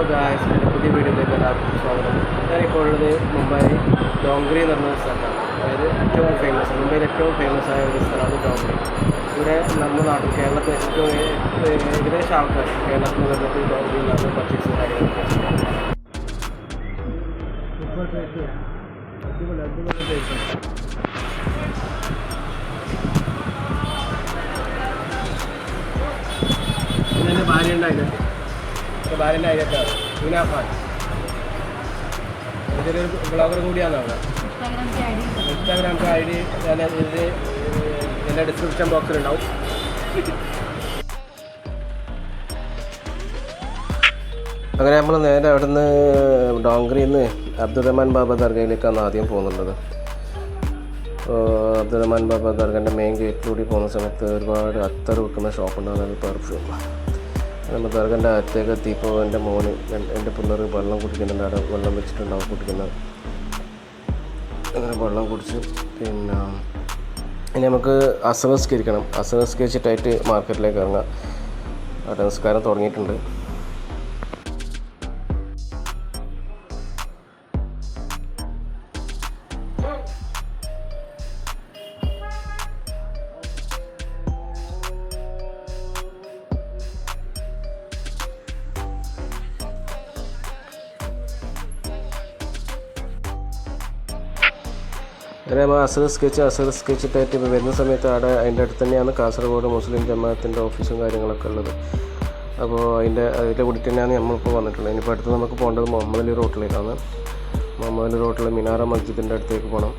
Hello guys എന്റെ പുതിയ വീഡിയോയിലേക്ക് എല്ലാവർക്കും സ്വാഗതം. ഞാനിപ്പോൾ ഉള്ളത് മുംബൈ ഡോങ്ക്രി എന്ന് പറഞ്ഞ സ്ഥലത്താണ്. അതായത് ഏറ്റവും ഫേമസ് മുംബൈയിലെ ഏറ്റവും ഫേമസ് ആയ ഒരു സ്ഥലമാണ് ഡോങ്ക്രി ഇവിടെ നമ്മുടെ നാട്ടിൽ കേരളത്തിൽ ഏറ്റവും ഏകദേശം ആൾക്കാർ കേരളത്തിൽ വന്നിട്ട് ഡോങ്ക്രിയിലാണ് പർച്ചേസ് കാര്യങ്ങളൊക്കെ. അടിപൊളി അടിപൊളി ബാലന്റെ അയലത്താണ് യുന ഖാൻ ബ്ലോഗർ കൂടിയാണ് അവിടെ. ഇൻസ്റ്റാഗ്രാം ഐ ഡി ഇത് എന്റെ ഡിസ്ക്രിപ്ഷൻ ബോക്സിലുണ്ടാവും അങ്ങനെ നമ്മൾ നേരെ അവിടുന്ന് ഡോങ്കറിയിൽ നിന്ന് അബ്ദുറഹ്മാൻ ബാബ ദർഗയിലേക്കാണ് ആദ്യം പോകുന്നുള്ളത്. അബ്ദുറഹ്മാൻ ബാബ ദർഗന്റെ മെയിൻ ഗേറ്റിലൂടെ പോകുന്ന സമയത്ത് ഒരുപാട് അത്തർ വിൽക്കുന്ന ഷോപ്പ് അതായത് പെർഫ്യൂം നമ്മൾ ദർഗന്റെ അകത്തേക്ക് എത്തിയപ്പോൾ എന്റെ മോന് എന്റെ- പിള്ളേർ വെള്ളം കുടിക്കുന്നുണ്ട്. അവിടെ വെള്ളം വെച്ചിട്ടുണ്ടാവും കുടിക്കുന്നത്. അങ്ങനെ വെള്ളം കുടിച്ച് പിന്നെ ഇനി നമുക്ക് അസംസ്കരിക്കണം അസംസ്കരിച്ചിട്ടായിട്ട് മാർക്കറ്റിലേക്ക് ഇറങ്ങാം. അവിടെ നിസ്കാരം തുടങ്ങിയിട്ടുണ്ട്. നമ്മൾ അസർ സ്കെച്ച് അസർ സ്കെച്ചിട്ടായിട്ട് ഇപ്പോൾ വരുന്ന സമയത്ത് അവിടെ അതിന്റെ അടുത്ത് തന്നെയാണ് കാസർഗോഡ് മുസ്ലിം ജമാഅത്തിന്റെ ഓഫീസും കാര്യങ്ങളൊക്കെ ഉള്ളത്. അപ്പോൾ അതിന്റെ അതിന്റെ കൂടി തന്നെയാണ് നമ്മളിപ്പോൾ വന്നിട്ടുള്ളത്. ഇനിയിപ്പോൾ അടുത്ത് നമുക്ക് പോകേണ്ടത് മുഹമ്മദ് അലി റോട്ടിലേക്കാണ്. മുഹമ്മദ് അലി റോട്ടിലെ മിനാറ മസ്ജിദിന്റെ അടുത്തേക്ക് പോകണം.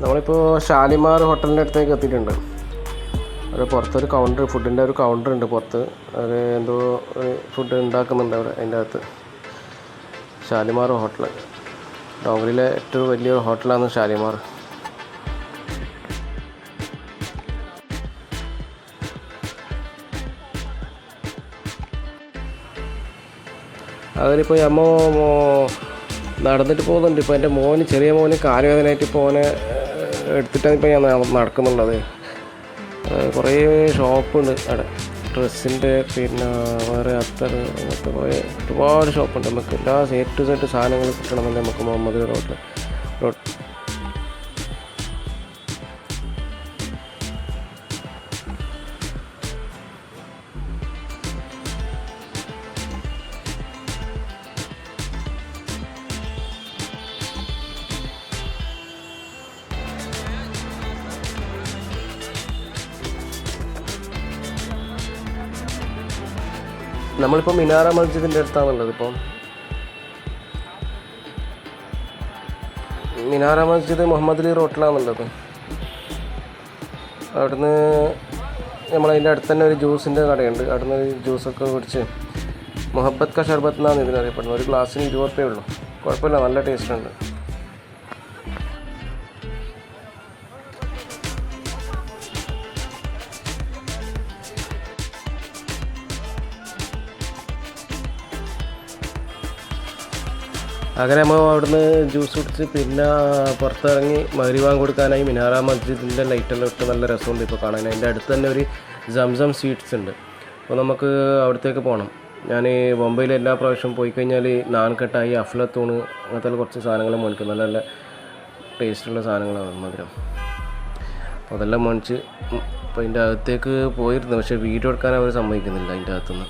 നമ്മളിപ്പോൾ ഷാലിമാർ ഹോട്ടലിന്റെ അടുത്തേക്ക് എത്തിയിട്ടുണ്ട്. അവിടെ പുറത്തൊരു കൗണ്ടർ ഫുഡിന്റെ ഒരു കൗണ്ടർ ഉണ്ട് പുറത്ത്. അത് എന്തോ ഫുഡ് ഉണ്ടാക്കുന്നുണ്ട് അവിടെ അതിന്റെ അകത്ത്. ഷാലിമാർ ഹോട്ടൽ. ഡോങ്കരിയിലെ ഏറ്റവും വലിയൊരു ഹോട്ടലാണ് ഷാലിമാർ. അതിലിപ്പോൾ അമ്മ നടന്നിട്ട് പോകുന്നുണ്ട്. ഇപ്പോൾ എന്റെ മോന് ചെറിയ മോന് കാലുവേദനയായിട്ട് ഇപ്പോൾ ഓനെ എടുത്തിട്ടാണ് ഇപ്പോൾ ഞാൻ നട- നടക്കുന്നുള്ളത്. കുറേ ഷോപ്പുണ്ട് അവിടെ. ഡ്രസ്സിന്റെ പിന്നെ വേറെ അത്തർ അങ്ങനത്തെ കുറേ ഒരുപാട് ഷോപ്പുണ്ട്. നമുക്ക് എല്ലാ സെറ്റ് ടു സെറ്റ് സാധനങ്ങൾ കിട്ടണമെങ്കിൽ നമുക്ക് മുഹമ്മദ് റോട്ടിൽ റോഡ് നമ്മളിപ്പോൾ മിനാറ മസ്ജിദിന്റെ അടുത്താണുള്ളത് ഇപ്പം. മിനാറ മസ്ജിദ് മുഹമ്മദ് അലി റോട്ടിലാണുള്ളത്. അവിടുന്ന് നമ്മളതിന്റെ അടുത്ത് തന്നെ ഒരു ജ്യൂസിന്റെ കടയുണ്ട്. അവിടുന്ന് ഒരു ജ്യൂസൊക്കെ കുടിച്ച് മുഹബത്ത് ക ഷർബത്ത് എന്നാണ് ഇതിനറിയപ്പെടുന്നത് ഒരു ഗ്ലാസ്സിന് ഇരുപത് രൂപയേ ഉള്ളൂ. കുഴപ്പമില്ല നല്ല ടേസ്റ്റ് ഉണ്ട്. അങ്ങനെ നമ്മൾ അവിടുന്ന് ജ്യൂസ് കുടിച്ച് പിന്നെ പുറത്തിറങ്ങി മരുവാൻ കൊടുക്കാനായി മിനാറ മസ്ജിദിന്റെ ലൈറ്റെല്ലാം ഇട്ട് നല്ല രസമുണ്ട് ഇപ്പോൾ കാണാൻ. അതിന്റെ അടുത്ത് തന്നെ ഒരു ജംസം സ്വീറ്റ്സ് ഉണ്ട്. അപ്പോൾ നമുക്ക് അവിടത്തേക്ക് പോകണം ഞാൻ ബോംബെയിൽ എല്ലാ പ്രാവശ്യവും പോയി കഴിഞ്ഞാൽ നാൻകെട്ടായി അഫ്ലത്തൂണ് അങ്ങനത്തെ കുറച്ച് സാധനങ്ങൾ മേടിക്കും. നല്ല നല്ല ടേസ്റ്റുള്ള സാധനങ്ങളാണ് മധുരം അപ്പോൾ അതെല്ലാം മേടിച്ച് അപ്പോൾ അതിന്റെ അകത്തേക്ക് പോയിരുന്നു. പക്ഷേ വീഡിയോ എടുക്കാൻ അവർ സമ്മതിക്കുന്നില്ല അതിന്റെ അകത്തുനിന്ന്.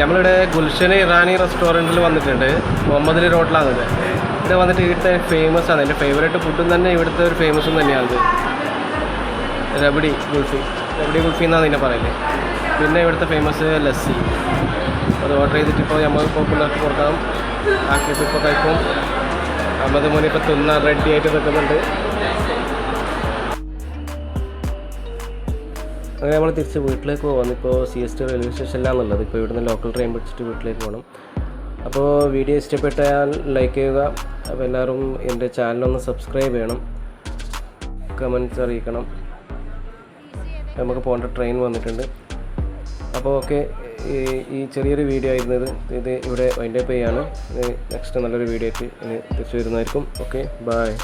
നമ്മളിവിടെ ഗുൽഷൻ ഇറാനി റെസ്റ്റോറന്റിൽ വന്നിട്ടുണ്ട്. മുഹമ്മദ് റോഡിലാണിത് ഇവിടെ വന്നിട്ട് ഇവിടുത്തെ ഫേമസ് ആണ്. എന്റെ ഫേവറേറ്റ് ഫുഡും തന്നെ ഇവിടുത്തെ ഒരു ഫേമസും തന്നെയാണ് റബഡി ഗുൽഫി. റബഡി ഗുൽഫി എന്നാണ് ഇതിനെ പറയുന്നത് പിന്നെ ഇവിടുത്തെ ഫേമസ് ലസ്സി. അത് ഓർഡർ ചെയ്തിട്ട് ഇപ്പോൾ നമ്മൾ ഇപ്പോൾ പിള്ളേർക്ക് കൊടുക്കാം. ആക്കിയിട്ട് ഇപ്പോൾ കഴിക്കും. അമ്മത് മോനെ ഇപ്പോൾ തിന്നാൻ റെഡി ആയിട്ട് നിൽക്കുന്നുണ്ട്. അങ്ങനെ നമ്മൾ തിരിച്ച് വീട്ടിലേക്ക് പോകാം ഇപ്പോൾ സി എസ് ടി റെയിൽവേ സ്റ്റേഷനിലാണുള്ളത് ഇപ്പോൾ ഇവിടുന്ന് ലോക്കൽ ട്രെയിൻ പിടിച്ചിട്ട് വീട്ടിലേക്ക് പോകണം അപ്പോൾ വീഡിയോ ഇഷ്ടപ്പെട്ടാൽ ലൈക്ക് ചെയ്യുക. അപ്പോൾ എല്ലാവരും എന്റെ ചാനലൊന്ന് സബ്സ്ക്രൈബ് ചെയ്യണം. കമൻസ് അറിയിക്കണം. നമുക്ക് പോകേണ്ട ട്രെയിൻ വന്നിട്ടുണ്ട്. അപ്പോൾ ഓക്കെ ഈ ചെറിയൊരു വീഡിയോ ആയിരുന്നത് ഇത്. ഇവിടെ വൈൻഡപ്പ് ചെയ്യാണ്. നെക്സ്റ്റ് നല്ലൊരു വീഡിയോ ആയിട്ട് തിരിച്ചു വരുന്നതായിരിക്കും. Okay bye